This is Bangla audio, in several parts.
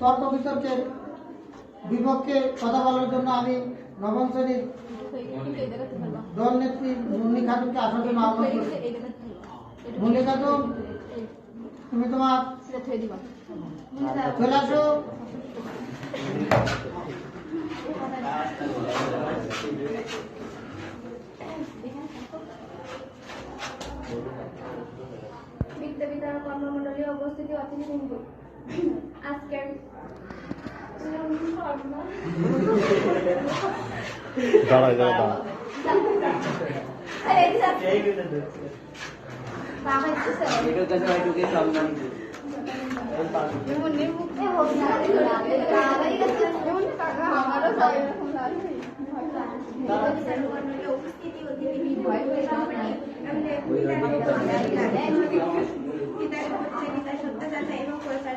তর্ক বিতর্কের বিপক্ষে কথা বলার জন্য আমি নবম শ্রেণির দল নেত্রী মুন্নি খাতুনকে আসার জন্য আহ্বান করছি মুন্নি খাতুন, তুমি তোমার চলে আসো। কর্মমণ্ডলী উপস্থিতি অতিথিবৃন্দ আজকের দাঁড়ায়। দাঁড়া দাঁড়া উপস্থিতি অতিথিবৃন্দ সত্য যাচাই এবং প্রচার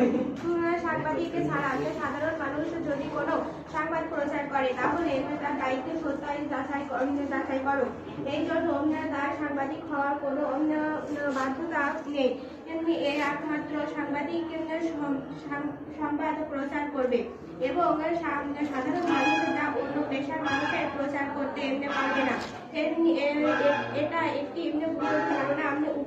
প্রয়োজন সাংবাদিক ছাড়া সাধারণ মানুষ যদি কোনো সংবাদ প্রচার করে, তাহলে তার দায়িত্ব সত্যায়িত যাচাই যাচাই করো। এই জন্য তার সাংবাদিক হওয়ার কোনো বাধ্যতা নেই। এর একমাত্র সাংবাদিক সংবাদ প্রচার করবে। এবং সাধারণ মানুষ যা অন্য পেশার মানুষের প্রচার করতে পারবে না। এটা একটি ধারণা। আপনি